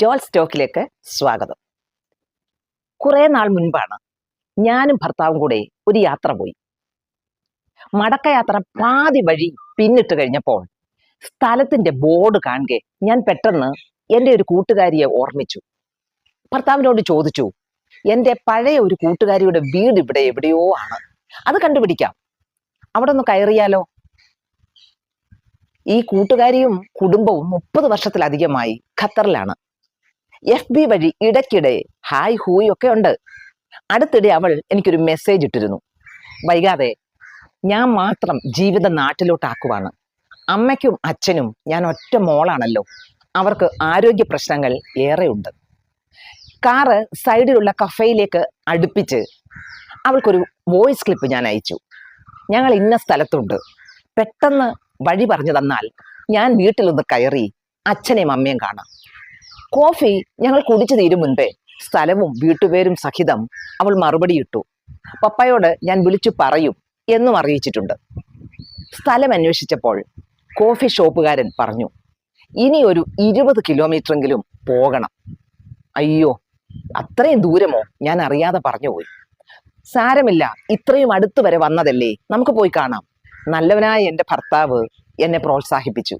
ജോൾ സ്റ്റോക്കിലേക്ക് സ്വാഗതം. കുറേ നാൾ മുൻപാണ് ഞാനും ഭർത്താവും കൂടെ ഒരു യാത്ര പോയി. മടക്കയാത്ര പാതി വഴി പിന്നിട്ട് കഴിഞ്ഞപ്പോൾ സ്ഥലത്തിന്റെ ബോർഡ് കാണുകെ ഞാൻ പെട്ടെന്ന് എന്റെ ഒരു കൂട്ടുകാരിയെ ഓർമ്മിച്ചു. ഭർത്താവിനോട് ചോദിച്ചു എന്റെ പഴയ ഒരു കൂട്ടുകാരിയുടെ വീട് ഇവിടെ എവിടെയോ ആണ്. അത് കണ്ടുപിടിക്കാം. അവിടെ ഒന്ന് കയറിയാലോ? ഈ കൂട്ടുകാരിയും കുടുംബവും മുപ്പത് വർഷത്തിലധികമായി ഖത്തറിലാണ്. എഫ് ബി വഴി ഇടയ്ക്കിടെ ഹായ് ഹൂയ് ഒക്കെ ഉണ്ട്. അടുത്തിടെ അവൾ എനിക്കൊരു മെസ്സേജ് ഇട്ടിരുന്നു. വൈകാതെ ഞാൻ മാത്രം ജീവിത നാട്ടിലോട്ടാക്കുവാണ്. അമ്മയ്ക്കും അച്ഛനും ഞാൻ ഒറ്റ മോളാണല്ലോ. അവർക്ക് ആരോഗ്യ പ്രശ്നങ്ങൾ ഏറെയുണ്ട്. കാറ് സൈഡിലുള്ള കഫയിലേക്ക് അടുപ്പിച്ച് അവൾക്കൊരു വോയിസ് ക്ലിപ്പ് ഞാൻ അയച്ചു. ഞങ്ങൾ ഇന്ന സ്ഥലത്തുണ്ട്. പെട്ടെന്ന് വഴി പറഞ്ഞു തന്നാൽ ഞാൻ വീട്ടിലൊന്ന് കയറി അച്ഛനെയും അമ്മയും കാണാം. കോഫി ഞങ്ങൾ കുടിച്ചു തീരും മുൻപേ സ്ഥലവും വീട്ടുപേരും സഹിതം അവൾ മറുപടി ഇട്ടു പപ്പയോട് ഞാൻ വിളിച്ചു പറയും എന്നും അറിയിച്ചിട്ടുണ്ട്. സ്ഥലം അന്വേഷിച്ചപ്പോൾ കോഫി ഷോപ്പുകാരൻ പറഞ്ഞു ഇനി ഒരു ഇരുപത് കിലോമീറ്ററെങ്കിലും പോകണം. അയ്യോ അത്രയും ദൂരമോ? ഞാൻ അറിയാതെ പറഞ്ഞുപോയി സാരമില്ല ഇത്രയും അടുത്ത് വരെ വന്നതല്ലേ നമുക്ക് പോയി കാണാം. നല്ലവനായ എന്റെ ഭർത്താവ് എന്നെ പ്രോത്സാഹിപ്പിച്ചു.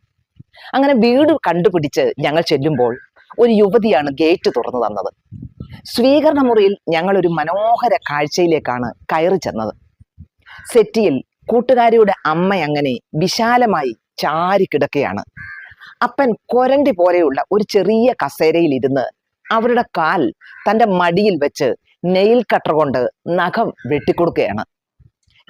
അങ്ങനെ വീട് കണ്ടുപിടിച്ച് ഞങ്ങൾ ചെല്ലുമ്പോൾ ഒരു യുവതിയാണ് ഗേറ്റ് തുറന്നു തന്നത്. സ്വീകരണ മുറിയിൽ ഞങ്ങളൊരു മനോഹര കാഴ്ചയിലേക്കാണ് കയറി ചെന്നത്. സെറ്റിയിൽ കൂട്ടുകാരിയുടെ അമ്മ അങ്ങനെ വിശാലമായി ചാരി കിടക്കുകയാണ് അപ്പൻ കൊരണ്ടി പോലെയുള്ള ഒരു ചെറിയ കസേരയിൽ ഇരുന്ന് അവരുടെ കാൽ തന്റെ മടിയിൽ വെച്ച് നെയിൽ കട്ടർ കൊണ്ട് നഖം വെട്ടിക്കൊടുക്കുകയാണ്.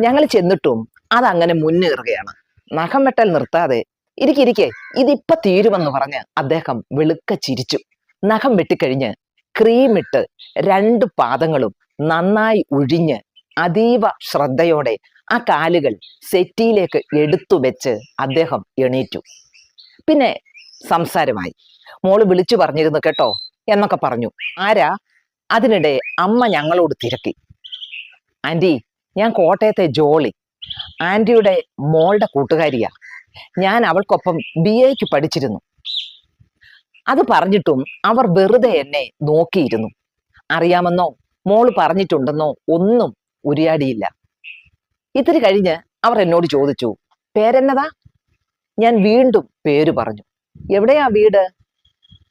ഞങ്ങൾ ചെന്നിട്ടും അതങ്ങനെ മുന്നേറുകയാണ്. നഖം വെട്ടൽ നിർത്താതെ ഇരിക്കിരിക്കെ ഇതിപ്പൊ തീരുമെന്ന് പറഞ്ഞ് അദ്ദേഹം വെളുക്ക ചിരിച്ചു. നഖം വെട്ടിക്കഴിഞ്ഞ് ക്രീമിട്ട് രണ്ട് പാദങ്ങളും നന്നായി ഒഴിഞ്ഞ് അതീവ ശ്രദ്ധയോടെ ആ കാലുകൾ സെറ്റിയിലേക്ക് എടുത്തു വെച്ച് അദ്ദേഹം എണീറ്റു. പിന്നെ സംസാരമായി. മോൾ വിളിച്ചു പറഞ്ഞിരുന്നു കേട്ടോ എന്നൊക്കെ പറഞ്ഞു. ആരാ? അതിനിടെ അമ്മ ഞങ്ങളോട് തിരക്കി. ആന്റി ഞാൻ കോട്ടയത്തെ ജോളി. ആന്റിയുടെ മോളുടെ കൂട്ടുകാരിയാ. ഞാൻ അവൾക്കൊപ്പം ബി എക്ക് പഠിച്ചിരുന്നു. അത് പറഞ്ഞിട്ടും അവർ വെറുതെ എന്നെ നോക്കിയിരുന്നു. അറിയാമെന്നോ? മോൾ പറഞ്ഞിട്ടുണ്ടെന്നോ? ഒന്നും ഉരിയാടിയില്ല. ഇത്തിരി കഴിഞ്ഞ് അവർ എന്നോട് ചോദിച്ചു പേരെന്നതാ? ഞാൻ വീണ്ടും പേര് പറഞ്ഞു. എവിടെയാ വീട്?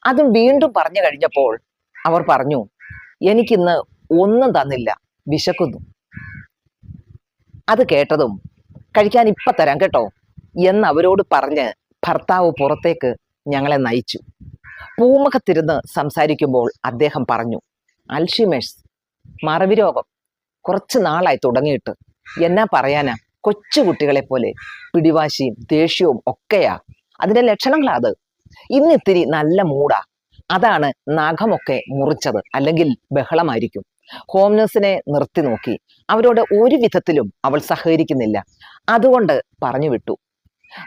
അതും വീണ്ടും പറഞ്ഞു കഴിഞ്ഞപ്പോൾ അവർ പറഞ്ഞു എനിക്കിന്ന് ഒന്നും തന്നില്ല. വിശക്കുന്നു. അത് കേട്ടതും കഴിക്കാൻ ഇപ്പൊ തരാം കേട്ടോ. എന്ന് അവരോട് പറഞ്ഞ് ഭർത്താവ് പുറത്തേക്ക് ഞങ്ങളെ നയിച്ചു. പൂമുഖത്തിരുന്ന് സംസാരിക്കുമ്പോൾ അദ്ദേഹം പറഞ്ഞു അൽഷിമേഴ്സ് മറവി രോഗം. കുറച്ച് നാളായി തുടങ്ങിയിട്ട്. എന്നാ പറയാനാ? കൊച്ചു കുട്ടികളെ പോലെ പിടിവാശിയും ദേഷ്യവും ഒക്കെയാ. അതിന്റെ ലക്ഷണങ്ങളാ അത്. ഇന്നിത്തിരി നല്ല മൂടാ അതാണ് നഖമൊക്കെ മുറിച്ചത് അല്ലെങ്കിൽ ബഹളമായിരിക്കും. ഹോം നഴ്സിനെ നിർത്തി നോക്കി. അവരോട് ഒരു വിധത്തിലും അവൾ സഹകരിക്കുന്നില്ല. അതുകൊണ്ട് പറഞ്ഞു വിട്ടു.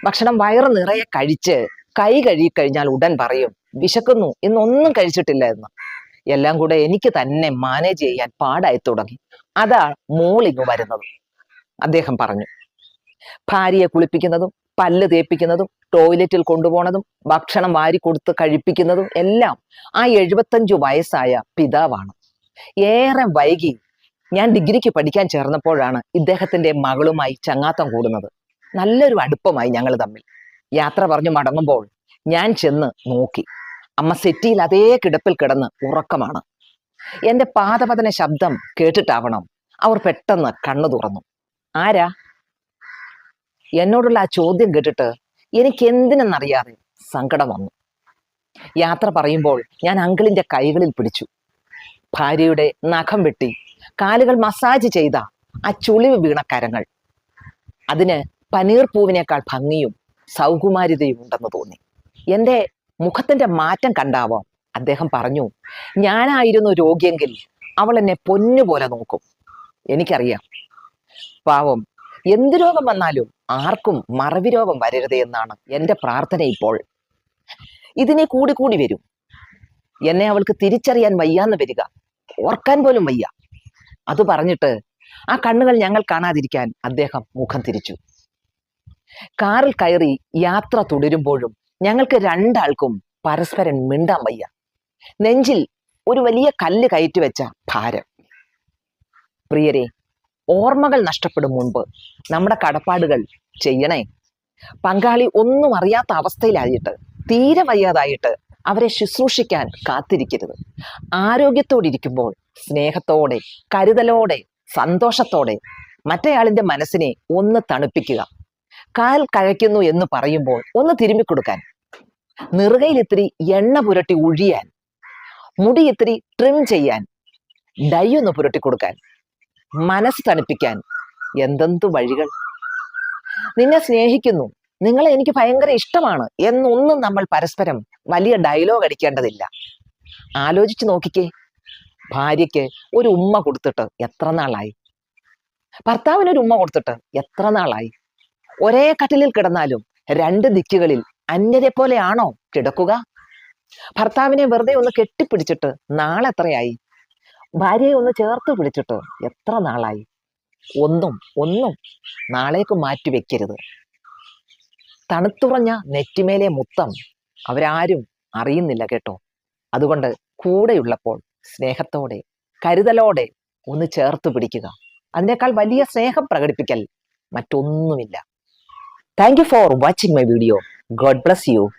ഭക്ഷണം വയറ് നിറയെ കഴിച്ച് കൈ കഴുകി കഴിഞ്ഞാൽ ഉടൻ പറയും വിശക്കുന്നു എന്നൊന്നും കഴിച്ചിട്ടില്ല എന്ന് എല്ലാം കൂടെ എനിക്ക് തന്നെ മാനേജ് ചെയ്യാൻ പാടായി തുടങ്ങി. അതാ മോളിങ് വരുന്നത്. അദ്ദേഹം പറഞ്ഞു. ഭാര്യയെ കുളിപ്പിക്കുന്നതും പല്ല് തേപ്പിക്കുന്നതും ടോയ്ലറ്റിൽ കൊണ്ടുപോണതും ഭക്ഷണം വാരി കൊടുത്ത് കഴിപ്പിക്കുന്നതും എല്ലാം ആ എഴുപത്തഞ്ചു വയസ്സായ പിതാവാണ്. ഏറെ വൈകി ഞാൻ ഡിഗ്രിക്ക് പഠിക്കാൻ ചേർന്നപ്പോഴാണ് ഇദ്ദേഹത്തിന്റെ മകളുമായി ചങ്ങാത്തം കൂടുന്നത്. നല്ലൊരു അടുപ്പമായി ഞങ്ങൾ തമ്മിൽ. യാത്ര പറഞ്ഞു മടങ്ങുമ്പോൾ ഞാൻ ചെന്ന് നോക്കി. അമ്മ സെറ്റിയിൽ അതേ കിടപ്പിൽ കിടന്ന് ഉറക്കമാണ്. എന്റെ പാദപതന ശബ്ദം കേട്ടിട്ടാവണം അവർ പെട്ടെന്ന് കണ്ണു തുറന്നു. ആരാ? എന്നോടുള്ള ആ ചോദ്യം കേട്ടിട്ട് എനിക്ക് എന്തിനെന്നറിയാതെ സങ്കടം വന്നു. യാത്ര പറയുമ്പോൾ ഞാൻ അങ്കിളിന്റെ കൈകളിൽ പിടിച്ചു. ഭാര്യയുടെ നഖം വെട്ടി കാലുകൾ മസാജ് ചെയ്ത ആ ചുളിവ് വീണ കരങ്ങൾ. അതിന് പനീർ പൂവിനേക്കാൾ ഭംഗിയും സൗകുമാരിതയും ഉണ്ടെന്ന് തോന്നി. എന്റെ മുഖത്തിന്റെ മാറ്റം കണ്ടാവാം. അദ്ദേഹം പറഞ്ഞു ഞാനായിരുന്നു രോഗിയെങ്കിൽ അവൾ എന്നെ പൊന്നുപോലെ നോക്കും. എനിക്കറിയാം. പാവം എന്ത് രോഗം വന്നാലും ആർക്കും മറവി രോഗം വരരുത് എന്നാണ് എന്റെ പ്രാർത്ഥന ഇപ്പോൾ. ഇതിനെ കൂടി കൂടി വരും. എന്നെ അവൾക്ക് തിരിച്ചറിയാൻ വയ്യാന്ന് വരിക. ഓർക്കാൻ പോലും വയ്യ. അത് പറഞ്ഞിട്ട് ആ കണ്ണുകൾ ഞങ്ങൾ കാണാതിരിക്കാൻ അദ്ദേഹം മുഖം തിരിച്ചു. കാറിൽ കയറി യാത്ര തുടരുമ്പോഴും ഞങ്ങൾക്ക് രണ്ടാൾക്കും പരസ്പരം മിണ്ടാൻ വയ്യ. നെഞ്ചിൽ ഒരു വലിയ കല്ല് കയറ്റി വെച്ച ഭാരം. പ്രിയരെ ഓർമ്മകൾ നഷ്ടപ്പെടും മുൻപ് നമ്മുടെ കടപ്പാടുകൾ ചെയ്യണേ. പങ്കാളി ഒന്നും അറിയാത്ത അവസ്ഥയിലായിട്ട് തീരെ വയ്യാതായിട്ട് അവരെ ശുശ്രൂഷിക്കാൻ കാത്തിരിക്കരുത്. ആരോഗ്യത്തോടിരിക്കുമ്പോൾ സ്നേഹത്തോടെ കരുതലോടെ സന്തോഷത്തോടെ മറ്റേയാളിന്റെ മനസ്സിനെ ഒന്ന് തണുപ്പിക്കുക. കാൽ കഴയ്ക്കുന്നു എന്ന് പറയുമ്പോൾ ഒന്ന് തിരുമ്മി കൊടുക്കാൻ. നിറുകയിൽ ഇത്തിരി എണ്ണ പുരട്ടി ഒഴിയാൻ മുടി ഇത്തിരി ട്രിം ചെയ്യാൻ. ഡൈ ഒന്ന് പുരട്ടി കൊടുക്കാൻ. മനസ്സ് തണുപ്പിക്കാൻ. എന്തെന്തു വഴികൾ? നിന്നെ സ്നേഹിക്കുന്നു. നിങ്ങളെ എനിക്ക് ഭയങ്കര ഇഷ്ടമാണ് എന്നൊന്നും നമ്മൾ പരസ്പരം വലിയ ഡയലോഗ് അടിക്കേണ്ടതില്ല. ആലോചിച്ച് നോക്കിക്കേ. ഭാര്യയ്ക്ക് ഒരു ഉമ്മ കൊടുത്തിട്ട് എത്ര നാളായി? ഭർത്താവിനൊരു ഉമ്മ കൊടുത്തിട്ട് എത്ര നാളായി? ഒരേ കട്ടിലിൽ കിടന്നാലും രണ്ട് ദിക്കുകളിൽ അന്യരെ പോലെയാണോ കിടക്കുക? ഭർത്താവിനെ വെറുതെ ഒന്ന് കെട്ടിപ്പിടിച്ചിട്ട് നാളെത്രയായി ഭാര്യയെ ഒന്ന് ചേർത്ത് പിടിച്ചിട്ട് എത്ര നാളായി? ഒന്നും ഒന്നും നാളേക്ക് മാറ്റി വെക്കരുത്. തണുത്തുറഞ്ഞ നെറ്റിമേലെ മുത്തം അവരാരും അറിയുന്നില്ല കേട്ടോ. അതുകൊണ്ട് കൂടെയുള്ളപ്പോൾ സ്നേഹത്തോടെ കരുതലോടെ ഒന്ന് ചേർത്ത് പിടിക്കുക. അതിനേക്കാൾ വലിയ സ്നേഹം പ്രകടിപ്പിക്കൽ മറ്റൊന്നുമില്ല. Thank you for watching my video. God bless you.